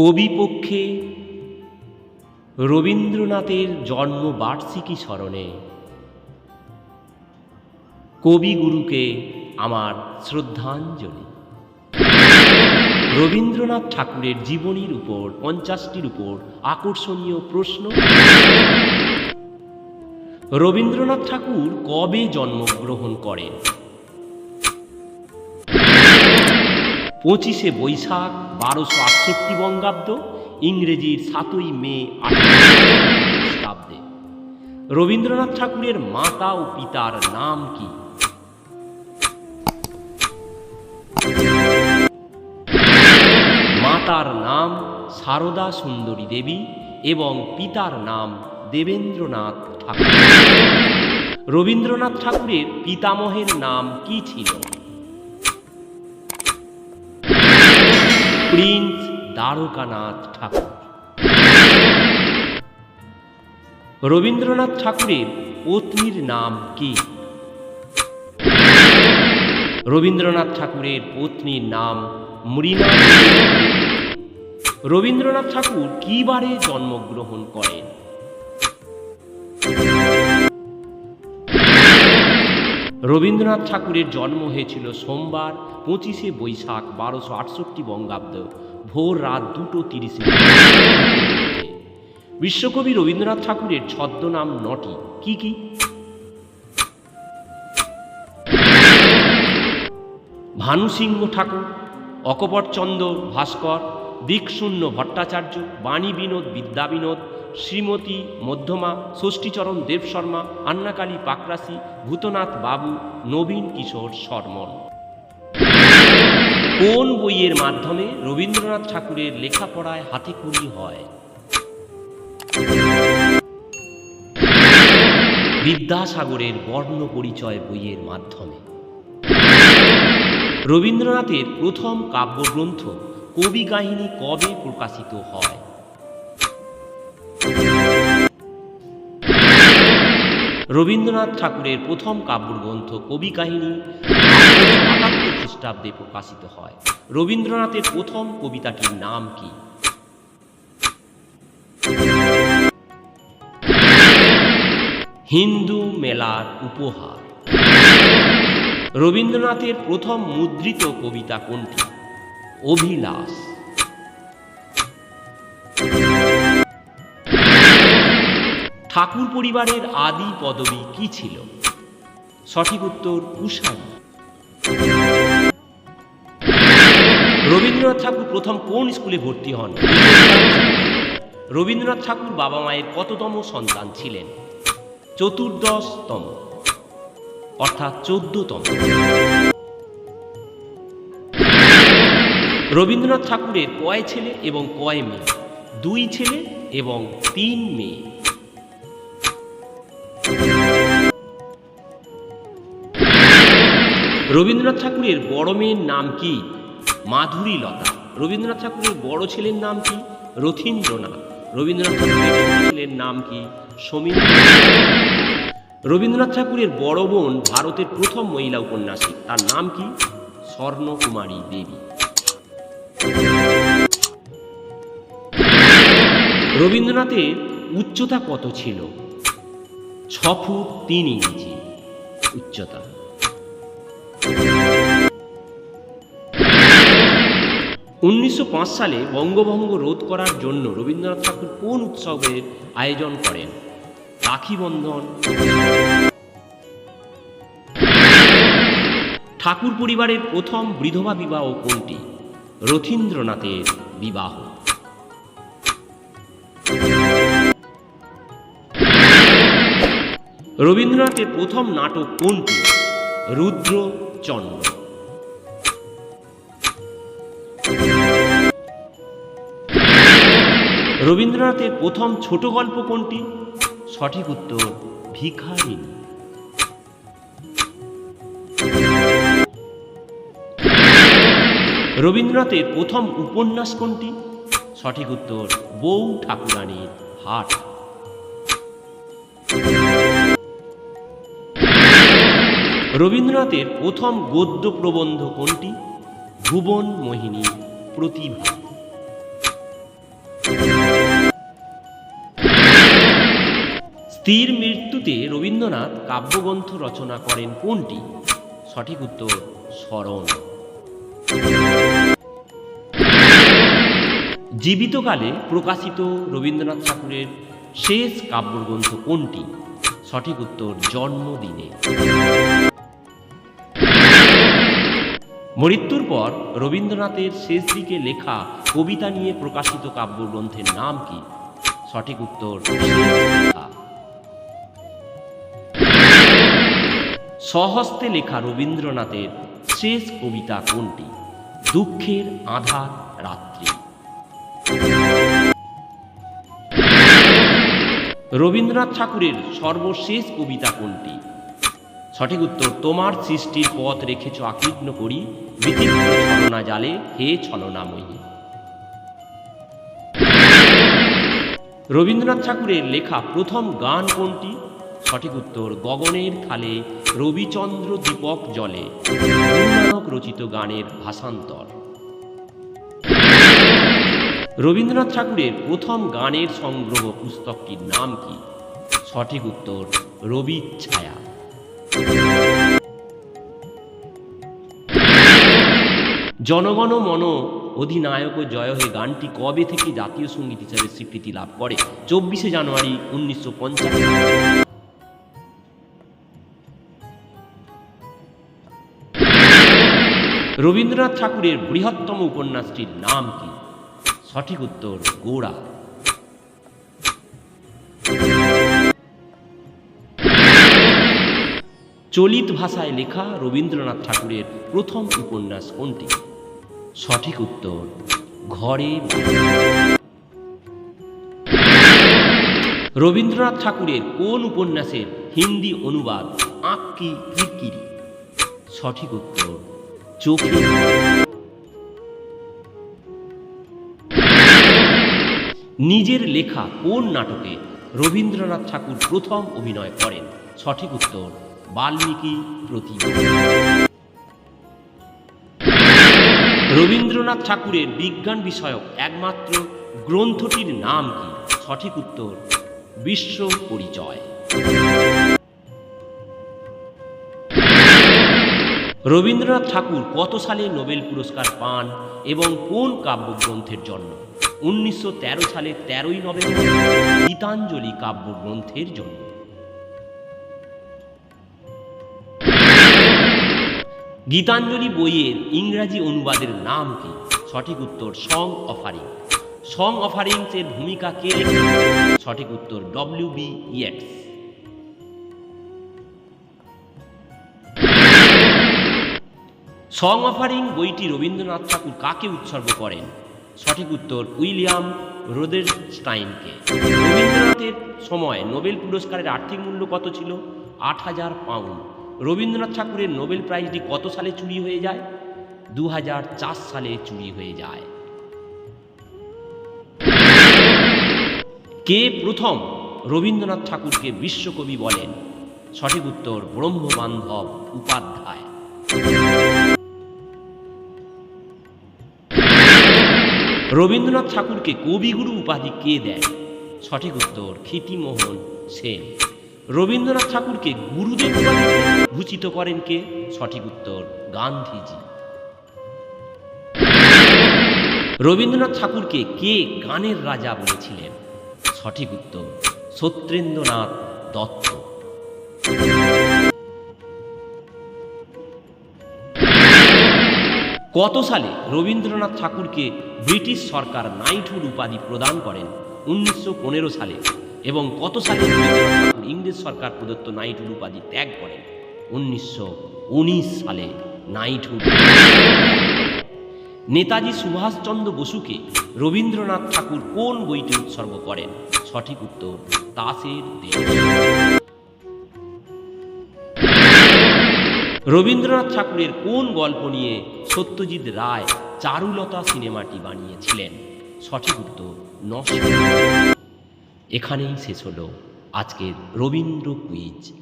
কবিপক্ষে রবীন্দ্রনাথের জন্মবার্ষিকী স্মরণে কবিগুরুকে আমার শ্রদ্ধাঞ্জলি। রবীন্দ্রনাথ ঠাকুরের জীবনীর উপর, পঞ্চাশটির উপর আকর্ষণীয় প্রশ্ন। রবীন্দ্রনাথ ঠাকুর কবে জন্মগ্রহণ করেন? পঁচিশে বৈশাখ বারোশো আটষট্টি বঙ্গাব্দ, ইংরেজির সাতই মে আঠারোশো খ্রিস্টাব্দে। রবীন্দ্রনাথ ঠাকুরের মাতা ও পিতার নাম কি? মাতার নাম সারদা সুন্দরী দেবী এবং পিতার নাম দেবেন্দ্রনাথ ঠাকুর। রবীন্দ্রনাথ ঠাকুরের পিতামহের নাম কি ছিল? প্রিন্স দ্বারকানাথ ঠাকুর। রবীন্দ্রনাথ ঠাকুরের পত্নীর নাম কি? রবীন্দ্রনাথ ঠাকুরের পত্নীর নাম মৃণা রবীন্দ্রনাথ ঠাকুর কি বারে জন্মগ্রহণ করেন? রবীন্দ্রনাথ ঠাকুরের জন্ম হয়েছিল সোমবার, পঁচিশে বৈশাখ, বারোশো আটষট্টি বঙ্গাব্দ, ভোর রাত দুটো তিরিশে বিশ্বকবি রবীন্দ্রনাথ ঠাকুরের ছদ্মনাম নটি। কি কি? ভানুসিংহ ঠাকুর, অকপটচন্দ্র ভাস্কর, দিকশূন্য ভট্টাচার্য, বাণী বিনোদ বিদ্যা বিনোদ শ্রীমতী মধ্যমা, ষষ্ঠীচরণ দেব শর্মা, আন্নাকালী পাকরাশি, ভূতনাথ বাবু, নবীন কিশোর শর্মন। কোন বইয়ের মাধ্যমে রবীন্দ্রনাথ ঠাকুরের লেখাপড়ায় হাতেখড়ি হয়? বিদ্যাসাগরের বর্ণ পরিচয় বইয়ের মাধ্যমে। রবীন্দ্রনাথের প্রথম কাব্যগ্রন্থ কবি কাহিনী কবে প্রকাশিত হয়? রবীন্দ্রনাথ ঠাকুরের প্রথম কাব্যগ্রন্থ কবি কাহিনী আটাত্তর খ্রিস্টাব্দে প্রকাশিত হয়। রবীন্দ্রনাথের প্রথম কবিতাটির নাম কি? হিন্দু মেলার উপহার। রবীন্দ্রনাথের প্রথম মুদ্রিত কবিতা কোনটি? অভিলাষ। ঠাকুর পরিবারের আদি পদবী কি ছিল? সঠিক উত্তর কুশারী রবীন্দ্রনাথ ঠাকুর প্রথম কোন স্কুলে ভর্তি হন? রবীন্দ্রনাথ ঠাকুর বাবা মায়ের কততম সন্তান ছিলেন? চতুর্দশতম, অর্থাৎ চোদ্দতম। রবীন্দ্রনাথ ঠাকুরের কয় ছেলে এবং কয় মেয়ে? দুই ছেলে এবং তিন মেয়ে। রবীন্দ্রনাথ ঠাকুরের বড় মেয়ের নাম কি? মাধুরী লতা। রবীন্দ্রনাথ ঠাকুরের বড় ছেলের নাম কি? রথীন্দ্রনাথ। রবীন্দ্রনাথ ঠাকুরের ছেলের নাম কি? সমীর রবীন্দ্রনাথ ঠাকুরের বড় বোন ভারতের প্রথম মহিলা উপন্যাসিক। তার নাম কি? স্বর্ণকুমারী দেবী। রবীন্দ্রনাথের উচ্চতা কত ছিল? ছ ফুট তিন ইঞ্চি। উচ্চতা উনিশশো পাঁচ সালে বঙ্গভঙ্গ রোধ করার জন্য রবীন্দ্রনাথ ঠাকুর কোন উৎসবের আয়োজন করেন? রাখি বন্ধন। ঠাকুর পরিবারের প্রথম বিধবা বিবাহ কোনটি? রথীন্দ্রনাথের বিবাহ। রবীন্দ্রনাথের প্রথম নাটক কোনটি? রুদ্রচন্দ্র। রবীন্দ্রনাথের প্রথম ছোট গল্প কোনটি? সঠিক উত্তর, ভিখারিণী। রবীন্দ্রনাথের প্রথম উপন্যাস কোনটি? সঠিক উত্তর, বউ ঠাকুরানীর হাট। রবীন্দ্রনাথের প্রথম গদ্য প্রবন্ধ কোনটি? ভুবন মোহিনী প্রতিভা। স্ত্রীর মৃত্যুতে রবীন্দ্রনাথ কাব্যগ্রন্থ রচনা করেন কোনটি? সঠিক উত্তর, স্মরণ। জীবিতকালে প্রকাশিত রবীন্দ্রনাথ ঠাকুরের শেষ কাব্যগ্রন্থ কোনটি? সঠিক উত্তর, জন্মদিনে। মৃত্যুর পর রবীন্দ্রনাথের শেষ দিকে লেখা কবিতা নিয়ে প্রকাশিত কাব্যগ্রন্থের নাম কি? সঠিক উত্তর শেষ লেখা। রবীন্দ্রনাথের শেষ কবিতা কোনটি? দুঃখের আধার রাত্রি। রবীন্দ্রনাথ ঠাকুরের সর্বশেষ কবিতা কোনটি? সঠিক উত্তর, তোমার সৃষ্টির পথ রেখেছ আকীর্ণ করি ছলনা জালে হে ছলনাময়ী। রবীন্দ্রনাথ ঠাকুরের লেখা প্রথম গান কোনটি? সঠিক উত্তর গগনের খালে রবিচন্দ্র দীপক জলে। গুরুনানক রচিত গানের ভাষান্তর। রবীন্দ্রনাথ ঠাকুরের প্রথম গানের সংগ্রহ পুস্তকটির নাম কি? সঠিক উত্তর, রবি ছায়া। জনগণ মন অধিনায়ক ও জয় হে গানটি কবে থেকে জাতীয় সংগীত হিসেবে স্বীকৃতি লাভ করে? চব্বিশে জানুয়ারি উনিশশো পঞ্চান্ন রবীন্দ্রনাথ ঠাকুরের বৃহত্তম উপন্যাসটির নাম কি? সঠিক উত্তর, গোড়া। চলিত ভাষায় লেখা রবীন্দ্রনাথ ঠাকুরের প্রথম উপন্যাস কোনটি? সঠিক উত্তর, ঘরে রবীন্দ্রনাথ ঠাকুরের কোন উপন্যাসের হিন্দি অনুবাদ আঁকি কিরকিরি সঠিক উত্তর চোখে নিজের লেখা কোন নাটকে রবীন্দ্রনাথ ঠাকুর প্রথম অভিনয় করেন? সঠিক উত্তর, বাল্মীকি প্রতিভা রবীন্দ্রনাথ ঠাকুরের বিজ্ঞান বিষয়ক একমাত্র গ্রন্থটির নাম কি? সঠিক উত্তর, বিশ্ব পরিচয়। রবীন্দ্রনাথ ঠাকুর কত সালে নোবেল পুরস্কার পান এবং কোন কাব্যগ্রন্থের জন্য উনিশশো তেরো সালে তেরোই নভেম্বর গীতাঞ্জলি কাব্যগ্রন্থের জন্য গীতাঞ্জলি বইয়ের ইংরাজি অনুবাদের নাম কি? সঠিক উত্তর সং অফারিং। সং অফারিংস এর ভূমিকা কে সঠিক উত্তর W B Yeats. Song offering বইটি রবীন্দ্রনাথ ঠাকুর কাকে উৎসর্গ করেন? সঠিক উত্তর উইলিয়াম রোদের স্টাইনকে রবীন্দ্রনাথের সময় নোবেল পুরস্কারের আর্থিক মূল্য কত ছিল? আট হাজার পাউন্ড। রবীন্দ্রনাথ ঠাকুরের নোবেল প্রাইজটি কত সালে চুরি হয়ে যায়? দু হাজার চার সালে চুরি হয়ে যায়। কে প্রথম রবীন্দ্রনাথ ঠাকুরকে বিশ্বকবি বলেন? সঠিক উত্তর ব্রহ্মবান্ধব উপাধ্যায়। রবীন্দ্রনাথ ঠাকুরকে কবিগুরু উপাধি কে দেয়? সঠিক উত্তর ক্ষিতিমোহন সেন। রবীন্দ্রনাথ ঠাকুরকে গুরুদেব ভূষিত করেন কে? সঠিক উত্তর গান্ধীজি। রবীন্দ্রনাথ ঠাকুরকে কে গানের রাজা বলেছিলেন? সঠিক উত্তর সত্যেন্দ্রনাথ দত্ত। কত সালে রবীন্দ্রনাথ ঠাকুরকে ব্রিটিশ সরকার নাইটহুড উপাধি প্রদান করেন? উনিশশো পনেরো সালে। এবং কত সালে ইংরেজ সরকার প্রদত্ত নাইটহুড উপাধি ত্যাগ করেন? উনিশশো উনিশ সালে নাইটহুড নেতাজি সুভাষচন্দ্র বসুকে রবীন্দ্রনাথ ঠাকুর কোন বইটি উৎসর্গ করেন? সঠিক উত্তর তাসের দেশ রবীন্দ্রনাথ ঠাকুরের কোন গল্প নিয়ে সত্যজিৎ রায় চারুলতা সিনেমাটি বানিয়েছিলেন? সঠিক উত্তর নষ্ট এখানেই শেষ হলো আজকের রবীন্দ্র কুইজ